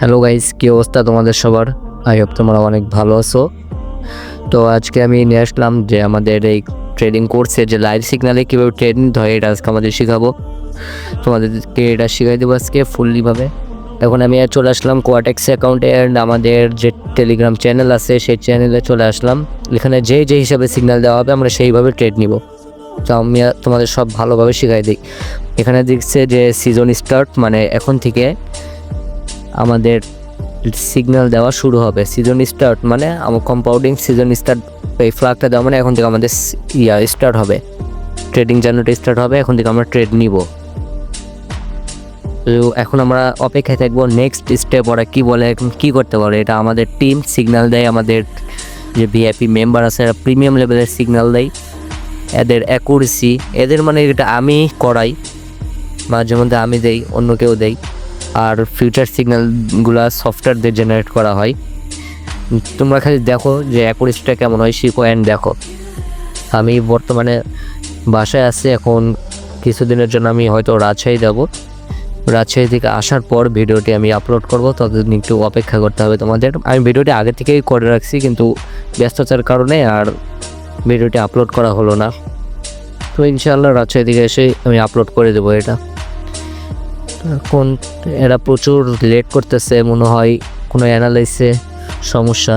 Hello guys, কী অবস্থা তোমাদের সবার? আই হোপ তোমরা অনেক ভালো আছো। তো আজকে আমি নিয়ে আসলাম যে আমাদের এই ট্রেডিং কোর্সে যে লাইভ সিগনালে কীভাবে ট্রেড হয়, এটা আজকে আমাদের শেখাবো। তোমাদেরকে এটা শেখাই দেবো আজকে ফুললিভাবে। এখন আমি আর চলে আসলাম কোয়াটেক্স অ্যাকাউন্টে অ্যান্ড আমাদের যে টেলিগ্রাম চ্যানেল আছে, সেই চ্যানেলে চলে আসলাম। এখানে যে যে হিসাবে সিগনাল দেওয়া হবে, আমরা সেইভাবে ট্রেড নিব। তো আমি তোমাদের সব ভালোভাবে শেখাই দিই। এখানে দেখছে যে সিজন স্টার্ট মানে এখন থেকে আমাদের সিগন্যাল দেওয়া শুরু হবে। সিজন স্টার্ট মানে আমার কম্পাউন্ডিং সিজন স্টার্ট এই ফ্লাগটা দেওয়া মানে এখন থেকে আমাদের ইয়া স্টার্ট হবে। ট্রেডিং জার্নিটা স্টার্ট হবে, এখন থেকে আমরা ট্রেড নিব। তো এখন আমরা অপেক্ষায় থাকব নেক্সট স্টেপ ওরা কী বলে, এখন কী করতে পারে? এটা আমাদের টিম সিগন্যাল দেয়, আমাদের যে ভিআইপি মেম্বার আছে, এরা প্রিমিয়াম লেভেলের সিগন্যাল দেয়। এদের অ্যাকুরেসি এদের মানে এটা আমি করাই। মাঝে মধ্যে আমি দেই, অন্য কেউ দেই। আর ফিউচার সিগন্যালগুলো সফটওয়্যার দিয়ে জেনারেট করা হয়। তোমরা খালি দেখো যে অ্যাকুরেসিটা কেমন হয়, শিখো অ্যান্ড দেখো। আমি বর্তমানে বাসায় আছি, এখন কিছুদিনের জন্য আমি হয়তো রাজশাহী যাব। রাজশাহী থেকে আসার পর ভিডিওটি আমি আপলোড করব, ততদিন একটু অপেক্ষা করতে হবে তোমাদের। আমি ভিডিওটি আগে থেকেই করে রাখছি, কিন্তু ব্যস্ততার কারণে আর ভিডিওটি আপলোড করা হলো না। তো ইনশাআল্লাহ রাজশাহী থেকে এসে আমি আপলোড করে দেবো এটা। এখন এরা প্রচুর লেট করতেছে, মনে হয় কোনো অ্যানালাইসে সমস্যা।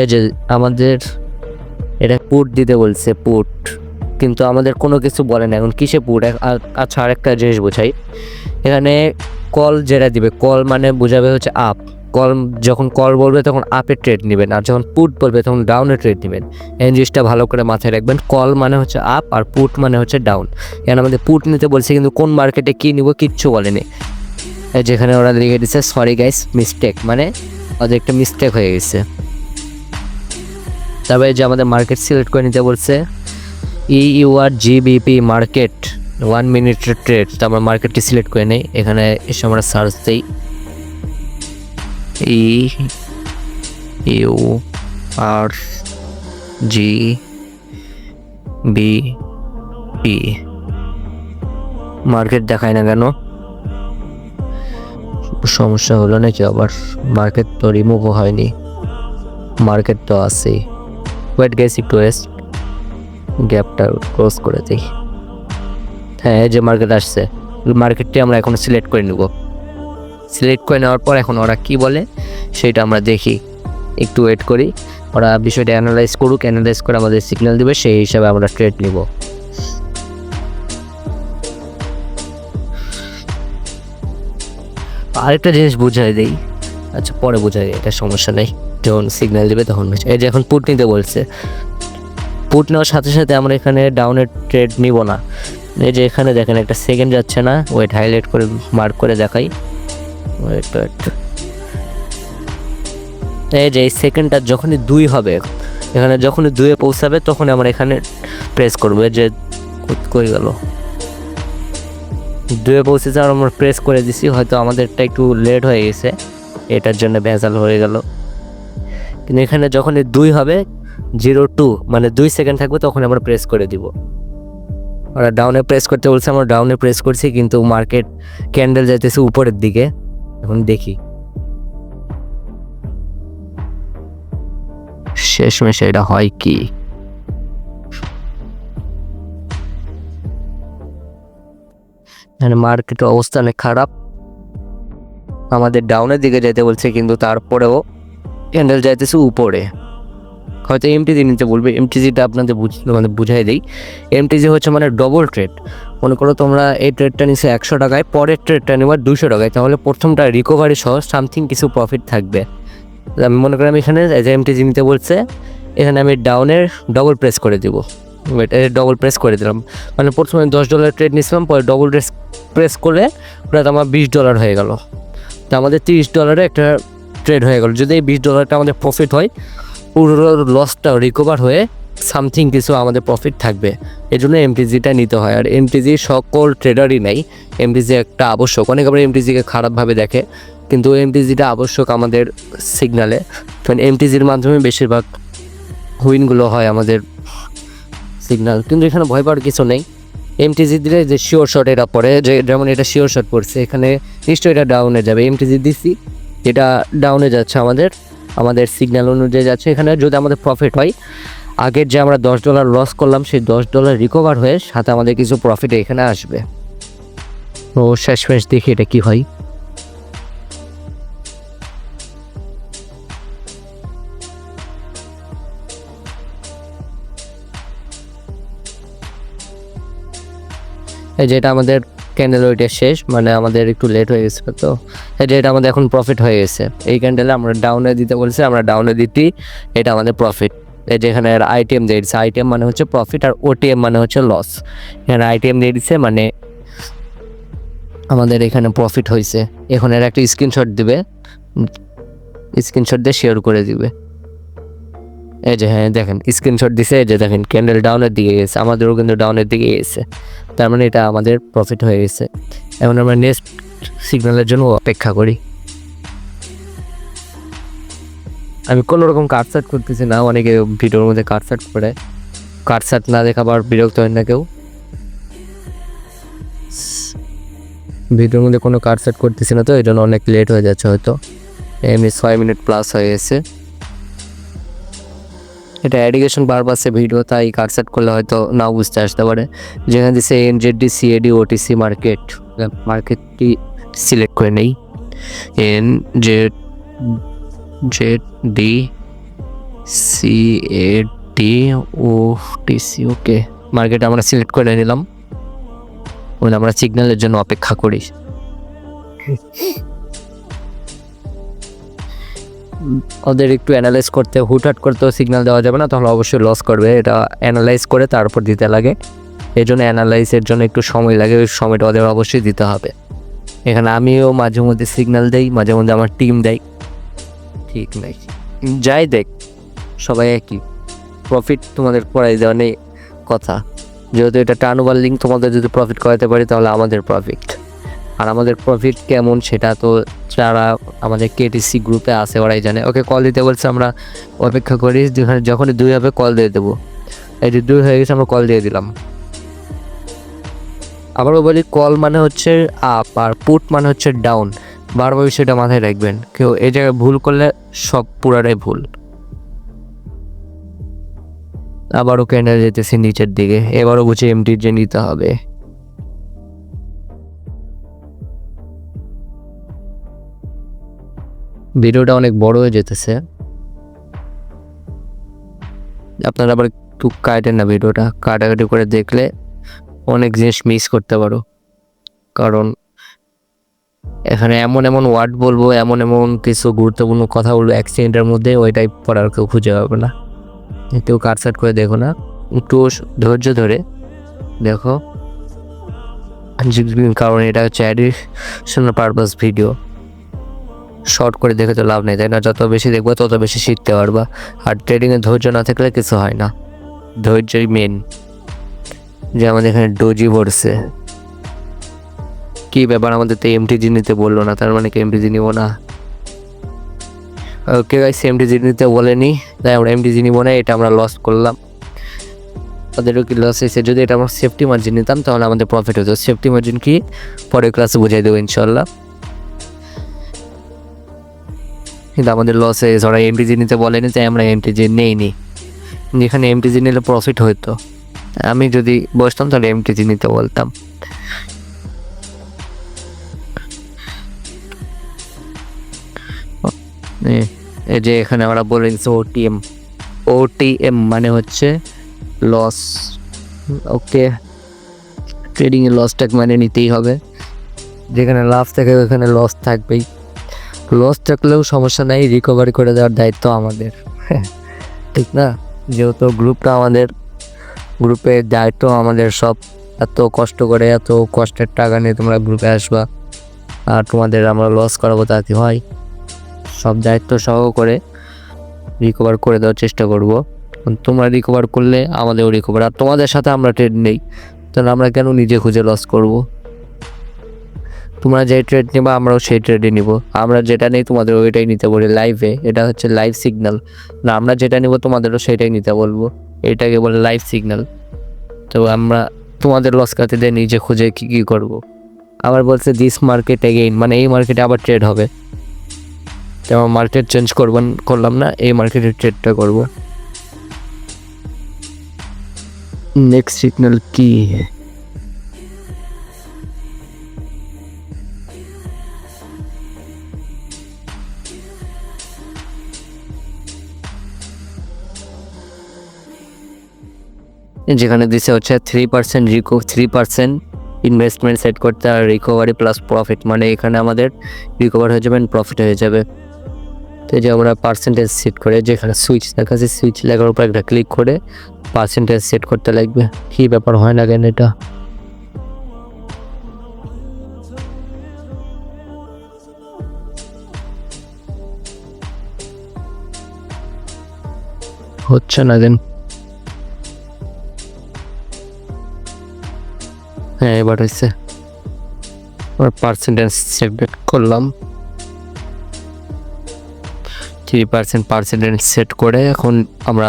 এই যে আমাদের এটা পুট দিতে বলছে পুট কিন্তু আমাদের কোনো কিছু বলে না, এখন কিসে পুট আচ্ছা আরেকটা জিনিস বোঝাই। এখানে কল যেটা দিবে কল মানে বোঝাবে হচ্ছে আপ কল, যখন কল বলবে তখন আপে ট্রেড নেবেন আর যখন পুট বলবে তখন ডাউনে ট্রেড নেবেন। এই জিনিসটা ভালো করে মাথায় রাখবেন। কল মানে হচ্ছে আপ আর পুট মানে হচ্ছে ডাউন এখানে আমাদের পুট নিতে বলছে কিন্তু কোন মার্কেটে কী নিব কিচ্ছু বলেনি। যেখানে ওরা লিখে দিচ্ছে সরি গাইস মিস্টেক মানে ওদের একটা মিস্টেক হয়ে গেছে। তবে যে আমাদের মার্কেট সিলেক্ট করে নিতে বলছে E U R GBP market one মিনিটের ট্রেড তো আমরা মার্কেটটি সিলেক্ট করে নেই। এখানে এসে আমরা সার্চ দিই। E, U, R, G, B, P. Market দেখায় না কেন? সমস্যা হলো নাকি আবার মার্কেট তো রিমুভও হয়নি? মার্কেট তো আছেই। ওয়েট গেস একটু ওয়েস্ট গ্যাপটা ক্লোজ করে দিই। হ্যাঁ যে মার্কেট আসছে। মার্কেটটি আমরা এখন সিলেক্ট করে নেব। সিলেক্ট করে নেওয়ার পর এখন ওরা কি বলে, সেটা আমরা দেখি। একটু ওয়েট করি। ওরা বিষয়টা অ্যানালাইজ করুক অ্যানালাইজ করে আমাদের সিগন্যাল দিবে, সেই হিসাবে আমরা ট্রেড নিব। আরেকটা জিনিস বুঝাই দেই। আচ্ছা পরে বোঝাই এটা সমস্যা নেই। যখন সিগন্যাল দেবে তখন এই যে এখন পুট নিতে বলছে। পুট নেওয়ার সাথে সাথে আমরা এখানে ডাউনের ট্রেড নিব না। এই যে এখানে দেখেন একটা সেকেন্ড যাচ্ছে না। ওয়েট হাইলাইট করে মার্ক করে দেখাই। ওয়েট ওয়েট এই যে এই সেকেন্ডটা যখনই দুই হবে, এখানে যখনই দুয়ে পৌঁছাবে তখন আমরা এখানে প্রেস করব। যে কই গেল? দুয়ে পৌঁছেছে, আর আমরা প্রেস করে দিছি। হয়তো আমাদেরটা একটু লেট হয়ে গেছে। এটার জন্য ভেজাল হয়ে গেল। কিন্তু এখানে যখনই দুই হবে জিরো টু মানে দুই সেকেন্ড থাকবে তখন আমরা প্রেস করে দিব। ওরা ডাউনে প্রেস করতে বলছে, আমরা ডাউনে প্রেস করছি, কিন্তু মার্কেট ক্যান্ডেল যাইতেছে উপরের দিকে। এখন দেখি। শেষমেশ এটা হয় কি? মার্কেটের অবস্থা অনেক খারাপ। আমাদের ডাউনের দিকে যেতে বলছে, কিন্তু তারপরেও ক্যান্ডেল যাইতেছে উপরে। হয়তো এমটিজি নিতে বলবে। এমটিজিটা আপনাদের বুঝ মানে বুঝাই দিই। এমটিজি হচ্ছে মানে ডবল ট্রেড মনে করো তোমরা এই ট্রেডটা নিচ্ছে একশো টাকায়, পরের ট্রেডটা নেবার দুশো টাকায়, তাহলে প্রথমটা রিকভারি সহ সামথিং কিছু প্রফিট থাকবে। আমি মনে করি আমি এখানে যে এমটিজি নিতে বলছে, এখানে আমি ডাউনের ডবল প্রেস করে দিব। ডবল প্রেস করে দিলাম। মানে প্রথমে দশ ডলার ট্রেড নিয়েছিলাম পরে ডবল প্রেস প্রেস করলে তো আমার বিশ ডলার হয়ে গেল। তো আমাদের তিরিশ ডলারে একটা ট্রেড হয়ে গেল। যদি এই বিশ ডলারটা আমাদের প্রফিট হয়, পুরো লসটা রিকভার হয়ে সামথিং কিছু আমাদের প্রফিট থাকবে। এই জন্য এমটিজিটা নিতে হয়। আর এমটিজি সকল ট্রেডারই নেই। এমটিজি একটা আবশ্যক। অনেক আবার এমটিজিকে খারাপভাবে দেখে। কিন্তু এমটিজিটা আবশ্যক আমাদের সিগনালে কারণ এমটিজির মাধ্যমে বেশিরভাগ হুইনগুলো হয় আমাদের সিগনাল কিন্তু এখানে ভয় পাওয়ার কিছু নেই। এমটিজি দিলে যে শিওর শট এটা পড়ে, যে যেমন এটা শিওর শট পড়ছে, এখানে নিশ্চয়ই এটা ডাউনে যাবে। এমটিজি দিছি, এটা ডাউনে যাচ্ছে আমাদের আমাদের সিগন্যাল অনুযায়ী যাচ্ছে। এখানে যদি আমাদের প্রফিট হয় আগের যে আমরা দশ ডলার লস করলাম, সেই দশ ডলার রিকভার হয়ে সাথে আমাদের কিছু প্রফিট এখানে আসবে। তো শেষমেশ দেখি এটা কি হয়। এই যেটা আমাদের ক্যান্ডেল ওইটা শেষ মানে আমাদের একটু লেট হয়ে গেছে তো। এই যে এটা আমাদের এখন প্রফিট হয়ে গেছে। এই ক্যান্ডেলে আমরা ডাউনে দিতে বলছি, আমরা ডাউনে দিতেই এটা আমাদের প্রফিট এই যে এখানে আইটিএম দিয়ে দিচ্ছে আইটিএম মানে হচ্ছে প্রফিট আর ওটিএম মানে হচ্ছে লস এখানে আইটিএম দিয়ে দিচ্ছে মানে আমাদের এখানে প্রফিট হয়েছে এখন এর একটা স্ক্রিনশট দিবে। স্ক্রিনশট দিয়ে শেয়ার করে দিবে। এই যে হ্যাঁ দেখেন স্ক্রিনশট দিছে। এই যে দেখেন ক্যান্ডেল ডাউনের দিকে গেছে। আমাদেরও কিন্তু ডাউনের দিকে গেছে। তার মানে এটা আমাদের প্রফিট হয়ে গেছে। এখন আমরা নেক্সট সিগন্যালের জন্য অপেক্ষা করি। আমি কোনো রকম কাটসাট করতেছি না, অনেকে ভিডিওর মধ্যে কাটসাট করে। কাটসাট না দেখা আবার বিরক্ত হয় না কেউ। ভিডিওর মধ্যে কোনো কাটসাট করতেছি না তো, এই জন্য অনেক লেট হয়ে যাচ্ছে হয়তো। এমনি ছয় মিনিট প্লাস হয়ে গেছে। এটা অ্যাডিকেশন বারবাসে ভিডিও তাই কাটসাট করলে হয়তো নাও বুঝতে আসতে পারে। যেখানে দিচ্ছে এনজেডি সিএডি ওটিসি মার্কেট মার্কেটটি সিলেক্ট করে নেই। N Z Z D C A D O TC okay market আমরা সিলেক্ট করে নিলাম। আমরা সিগন্যালের জন্য অপেক্ষা করি। ওদের একটু অ্যানালাইজ করতে, হুটহাট করতেও সিগন্যাল দেওয়া যাবে না, তাহলে অবশ্যই লস করবে। এটা অ্যানালাইজ করে তারপর দিতে লাগে। এই জন্য অ্যানালাইজের জন্য একটু সময় লাগে, ওই সময়টা ওদের অবশ্যই দিতে হবে। এখানে আমিও মাঝে মধ্যে সিগন্যাল দেই, মাঝে মধ্যে আমার টিম দেয়। ঠিক নাই। যাই দেখ, সবাই একই। প্রফিট তোমাদের করাই দেওয়া নেই কথা। যেহেতু এটা টার্ন ওভার লিঙ্ক তোমাদের যদি প্রফিট করাতে পারি তাহলে আমাদের প্রফিট আর আমাদের প্রফিট কেমন সেটা তো যারা আমাদের কেটিসি গ্রুপে আছে ওরাই জানে। ওকে কল দিতে বলছে আমরা, অপেক্ষা করি, যেখানে যখনই দুই হবে কল দিয়ে দেবো। এই যে দুই হয়ে গেছে, আমরা কল দিয়ে দিলাম। আবারও বলি কল মানে হচ্ছে আপ আর পুট মানে হচ্ছে ডাউন বারবার সেটা মাথায় রাখবেন। কেউ এই জায়গায় ভুল করলে সব পুরাটাই ভুল। আবারও ক্যান্ডেল যেতেছে নিচের দিকে। এবারও বুঝে এমটির যে নিতে হবে। ভিডিওটা অনেক বড় হয়ে যেতেছে। আপনারা আবার একটু কাটেন না ভিডিওটা। কাটাকাটি করে দেখলে অনেক জিনিস মিস করতে পারো। কারণ এখানে এমন এমন ওয়ার্ড বলব, এমন এমন কিছু গুরুত্বপূর্ণ কথা বলব অ্যাক্সিডেন্টের মধ্যে ওইটাই পড়ার কেউ খুঁজে পাবে না। কেউ কাটসাট করে দেখো না। একটু ধৈর্য ধরে দেখো। কারণ এটা হচ্ছে অ্যাডিশনাল পারপাস ভিডিও শর্ট করে দেখে তো লাভ নেই, তাই না? যত বেশি দেখব, তত বেশি শিখতে পারবা। আর ট্রেডিংয়ে ধৈর্য না থাকলে কিছু হয় না। ধৈর্যই মেন যে আমাদের এখানে ডোজি পড়ছে কি ব্যাপার আমাদের তো এমটিজি নিতে বলল না, তার মানে কি এমটিজি নিবো না? ওকে গাইস এমটিজি নিতে বলেনি, তাই আমরা এমটিজি নিবো না, এটা আমরা লস করলাম। তাদেরও কি লস হয়েছে? যদি এটা আমরা সেফটি মার্জিন নিতাম, তাহলে আমাদের প্রফিট হতো। সেফটি মার্জিন কি? পরের ক্লাসে বুঝাই দেবো ইনশাল্লাহ কিন্তু আমাদের লস হয়ে গেছে ওরা এমটিজি নিতে বলেনি, তাই আমরা এমটিজি নেইনি। যেখানে এমটিজি নিলে প্রফিট হতো। আমি যদি বসতাম, তাহলে এমটিজি নিতে বলতাম। যে এখানে আমরা বলে দিচ্ছি ওটিএম ওটিএম মানে হচ্ছে লস ওকে ট্রেডিংয়ে লসটা মানে নিতেই হবে। যেখানে লাভ থাকে ওখানে লস থাকবেই। লস থাকলেও সমস্যা নাই রিকভারি করে দেওয়ার দায়িত্ব আমাদের। ঠিক না? যেহেতু গ্রুপটা আমাদের গ্রুপের দায়িত্ব আমাদের সব। এত কষ্ট করে, এত কষ্টের টাকা নিয়ে তোমরা গ্রুপে আসবা। আর তোমাদের আমরা লস করাবো তা কি হয়? সব দায়িত্ব সহ করে রিকভার করে দেওয়ার চেষ্টা করব। তোমরা রিকভার করলে আমাদেরও রিকভার আর তোমাদের সাথে আমরা ট্রেড নেই, তাহলে আমরা কেন নিজে খুঁজে লস করব? তোমরা যে ট্রেড নেবা, আমরাও সেই ট্রেডে নিব। আমরা যেটা নেই তোমাদের ওইটাই নিতে বলি লাইভে এটা হচ্ছে লাইভ সিগন্যাল না, আমরা যেটা নিব তোমাদেরও সেটাই নিতে বলব এটাকে বলে লাইভ সিগন্যাল তো আমরা তোমাদের লস কাতে দিয়ে নিজে খুঁজে কী কী করব? আবার বলছে দিস মার্কেট এগেইন মানে এই মার্কেটে আবার ট্রেড হবে। তেমন মার্কেট চেঞ্জ করবেন করলাম না, এই মার্কেটে ট্রেডটা করব। নেক্সট সিগন্যাল কি? যেখানে দিছে হচ্ছে থ্রি পার্সেন্ট রিকো থ্রি পার্সেন্ট ইনভেস্টমেন্ট সেট করতে আর রিকভারি প্লাস প্রফিট মানে এখানে আমাদের রিকভার হয়ে যাবে প্রফিট হয়ে যাবে। তো যে আমরা পার্সেন্টেজ সেট করে যেখানে সুইচ দেখাচ্ছে সুইচ লেখার উপর একটা ক্লিক করে পার্সেন্টেজ সেট করতে লাগবে। কী ব্যাপার হয় না কেন এটা? হচ্ছে না কেন? হ্যাঁ এবার হয়েছে। এবার পার্সেন্টেজ সেট করলাম। থ্রি পার্সেন্ট পার্সেন্টেজ সেট করে এখন আমরা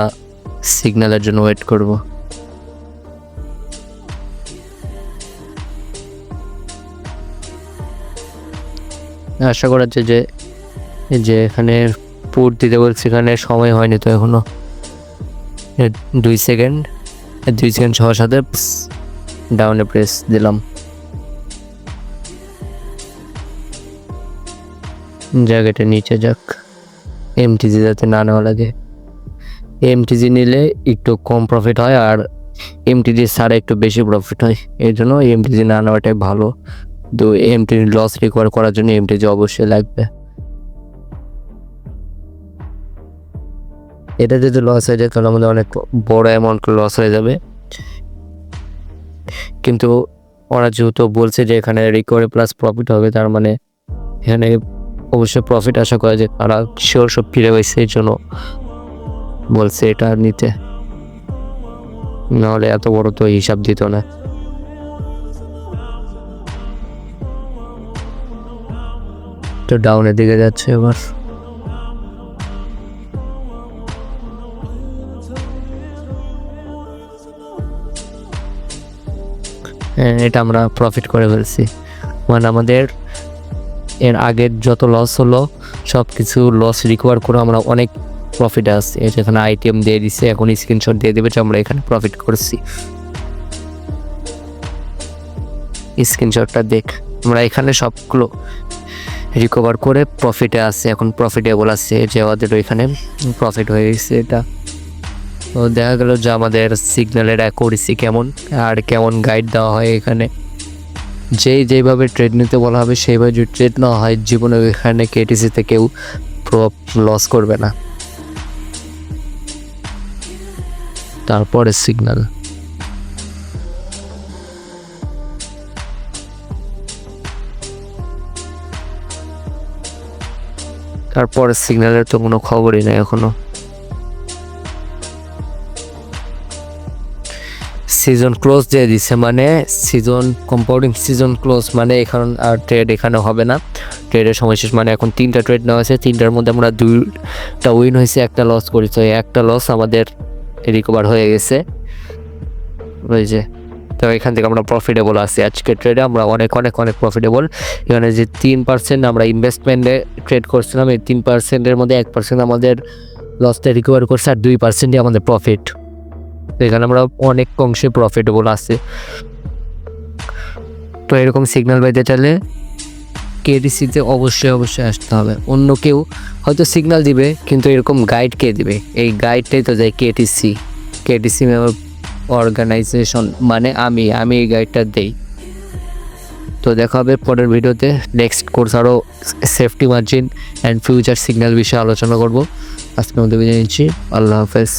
সিগন্যালের জন্য ওয়েট করব। আশা করা যাচ্ছে যে যে এখানে পুট দিতে বলছি এখানে সময় হয়নি তো এখনও। এ দুই সেকেন্ড দুই সেকেন্ড সহ সাথে ডাউনে প্রেস দিলাম। জায়গাটা নিচে যাক। এমটিজি যাতে না নেওয়া লাগে। এমটিজি নিলে একটু কম প্রফিট হয় আর এমটিজি ছাড়া একটু বেশি প্রফিট হয়। এই জন্য এমটিজি না নেওয়াটাই ভালো। তো এমটিজি লস রিকভার করার জন্য এমটিজি অবশ্যই লাগবে। এটা যদি লস হয়ে যায় তাহলে আমাদের অনেক বড় অ্যামাউন্ট লস হয়ে যাবে। কিন্তু ওরা যেহেতু বলছে যে এখানে রিকভারি প্লাস প্রফিট হবে, তার মানে এখানে অবশ্যই প্রফিট আশা করা যে তারা শিওর সব ফিরে পাইছে এই জন্য বলছে এটা নিতে। নাহলে এত বড় তো হিসাব দিত না। তো ডাউনের দিকে যাচ্ছে এবার। হ্যাঁ এটা আমরা প্রফিট করে ফেলছি। মানে আমাদের এর আগের যত লস হলো সব কিছু লস রিকভার করে আমরা অনেক প্রফিট আসছে। যেখানে আইটেম দিয়ে দিচ্ছে এখন স্ক্রিনশট দিয়ে দেবে যে আমরা এখানে প্রফিট করছি। স্ক্রিনশটটা দেখ, আমরা এখানে সবগুলো রিকভার করে প্রফিটে আসছে, এখন প্রফিটেবল আসছে। যে আমাদের ওইখানে প্রফিট হয়ে গেছে এটা। তো দেখা গেল যে আমাদের সিগন্যালের অ্যাকুরেসি কেমন, আর কেমন গাইড দেওয়া হয় এখানে। যেই যেইভাবে ট্রেড নিতে বলা হবে, সেইভাবে যদি ট্রেড নেওয়া হয়, জীবনে এখানে কেটিসিতে কেউ প্রভাব লস করবে না। তারপরে সিগনাল তারপরে সিগন্যালের তো কোনো খবরই নেই এখনও। সিজন ক্লোজ দিয়ে দিছে মানে সিজন কম্পাউন্ডিং সিজন ক্লোজ মানে এখন আর ট্রেড এখানে হবে না। ট্রেডের সময় শেষ মানে এখন তিনটা ট্রেড নেওয়া হয়েছে, তিনটার মধ্যে আমরা দুইটা উইন হয়েছে, একটা লস করি তো একটা লস আমাদের রিকভার হয়ে গেছে। ওই যে, তো এখান থেকে আমরা প্রফিটেবল আছি। আজকে ট্রেডে আমরা অনেক অনেক অনেক প্রফিটেবল এখানে যে তিন পার্সেন্ট আমরা ইনভেস্টমেন্টে ট্রেড করছিলাম, এই তিন পার্সেন্টের মধ্যে এক পার্সেন্ট আমাদের লসটা রিকভার করছে আর দুই পার্সেন্টই আমাদের প্রফিট তো এখানে আমরা অনেক অংশে প্রফিটেবল আছে। তো এরকম সিগন্যাল পাইতে চাইলে কেডিসিতে অবশ্যই অবশ্যই আসতে হবে। অন্য কেউ হয়তো সিগন্যাল দিবে, কিন্তু এরকম গাইড কে দিবে? এই গাইডটাই তো যায় কেটিসি কেটিসি অর্গানাইজেশন মানে আমি আমি এই গাইডটা দেই। তো দেখা হবে পরের ভিডিওতে। নেক্সট কোর্স আরও safety margin and future signal বিষয়ে আলোচনা করব। আজকে মধ্যে বিদায় নিচ্ছি। আল্লাহ হাফেজ।